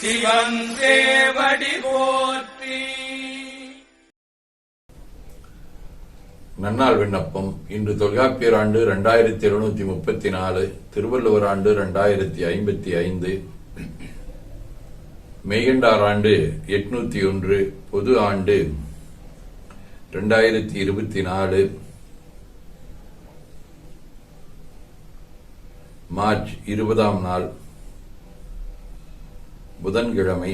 சிவன் சேவடி போற்றி. நன்னாள் விண்ணப்பம். இன்று தொல்காப்பியர் ஆண்டு இரண்டாயிரத்தி எழுநூத்தி முப்பத்தி நாலு திருவள்ளுவர் ஆண்டு இரண்டாயிரத்தி ஐம்பத்தி ஐந்து. மெய்கண்டார் ஆண்டு எட்நூத்தி ஒன்று பொது ஆண்டு இரண்டாயிரத்தி இருபத்தி நாலு. மார்ச் இருபதாம் நாள். புதன்கிழமை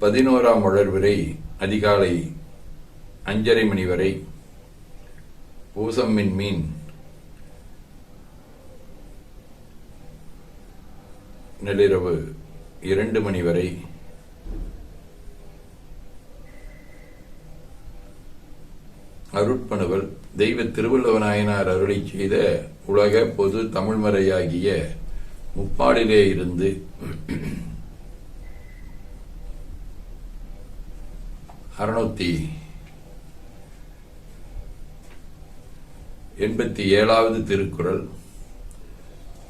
பதினோராம் வளர்விரை அதிகாலை அஞ்சரை மணி வரை பூசம்மின் மீன். நள்ளிரவு இரண்டு மணி வரை அருட்பணுவல். தெய்வ திருவள்ளுவநாயனார் அருளை செய்த உலக பொது தமிழ்மறையாகிய முப்பாடிலே இருந்து அறுநூத்தி எண்பத்தி ஏழாவது திருக்குறள்.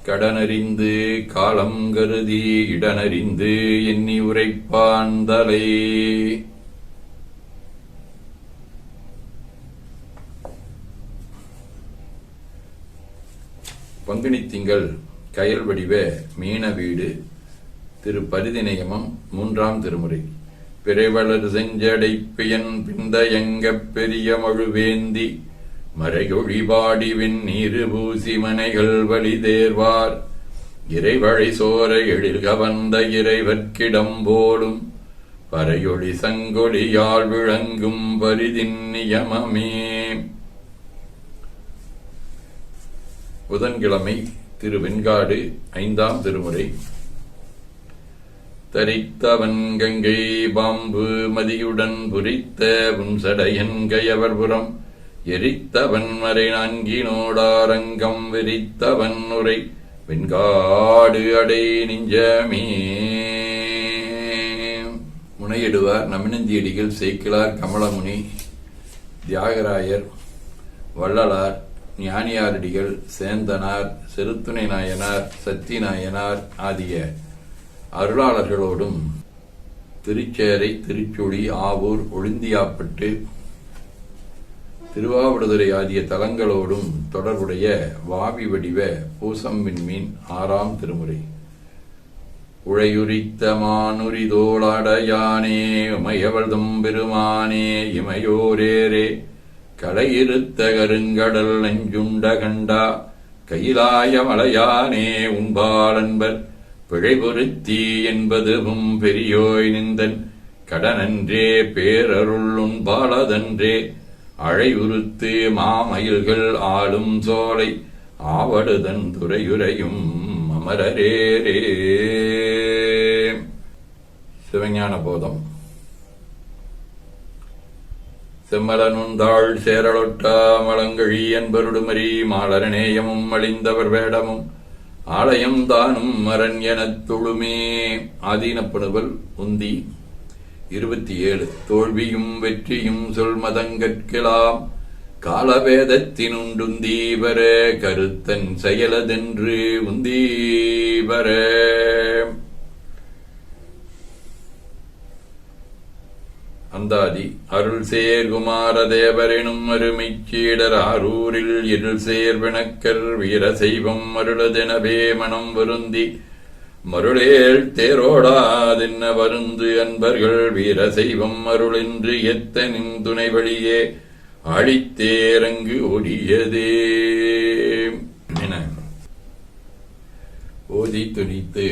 கடனறிந்து காலம் கருதி இடனறிந்து எண்ணி உரைப்பான் தலை. பங்குனி திங்கள் கயல் வடிவ மீன வீடு திரு பரிதிநயமம் மூன்றாம் திருமுறை. பிறைவளர் செஞ்சடைப்பியன் பிந்தயங்கப் பெரிய மழுவேந்தி மறையொழிபாடிவின் நீரு பூசி மனைகள் வழி தேர்வார். இறைவழி சோர எழில் கவர்ந்த இறைவர்க்கிடம் போலும் பறையொளி சங்கொழியால் விளங்கும் பரிதின் நியமமே. புதன்கிழமை திரு வெண்காடு ஐந்தாம் திருமுறை. தரித்தவன் கங்கை பாம்பு மதியுடன் புரித்த உன்சடையன் புறம் எரித்தவன் மறை நான்கினோடாரங்கம் விரித்தவன் உரை. வெண்காடு அடை நெஞ்சமே. முனையிடுவார் நமினந்தியடிகள் சேக்கிலார் கமலமுனி தியாகராயர் வள்ளலார் ஞானியாரடிகள் சேந்தனார் செருத்துணை நாயனார் சத்தி நாயனார் ஆகிய அருளாளர்களோடும் திருச்சேரை திருச்சுழி ஆவூர் ஒழுந்தியாப்பட்டு திருவாவடுதுறை ஆகிய தலங்களோடும் தொடர்புடைய வாவி வடிவ பூசம் விண்மீன் ஆறாம் திருமுறை. உழையுரித்த மானுரிதோளாடையானே உமையவள்தம் பெருமானே இமையோரேரே. கலையிருத்த கருங்கடல் நெஞ்சுண்ட கண்டா கையிலாய மலையானே உம்பாளன்பர். பிழை பொருத்தி என்பதுவும் பெரியோய் நிந்தன். கடனன்றே பேரருள் உண்பாளதன்றே அழையுறுத்து மாமயில்கள் ஆளும் சோலை. ஆவடுதன் துறையுரையும் அமரரேரே சிவஞான போதம் செம்மலனுந்தாள் சேரலொட்டா மலங்கழி என்பருடுமரி மாலரநேயமும் அழிந்தவர் வேடமும் ஆலயம் தானும் மரன் எனத் தொழுமே ஆதீனப்படுவல் உந்தி. இருபத்தி ஏழு தோல்வியும் வெற்றியும் சொல்மதங்கற்கலாம் காலவேதத்தினுண்டுந்தீபர கருத்தன் செயலதென்று உந்தீவரே. அந்தாதி அருள் சேர் குமார தேவரெனும் அருமைச்சீடர் ஆரூரில் இருள் சேர் விணக்கர் வீர செய்வம் மருளதெனவே மனம் வருந்தி மருளேல் தேரோடாதென்ன வருந்து அன்பர்கள் வீர செய்வம் அருளென்று எத்தனின் துணை வழியே அழித்தேரங்கு ஒடியதே. என ஓதி துணித்து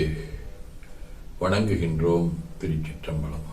வணங்குகின்றோம் திருச்சிற்றம்பலம்.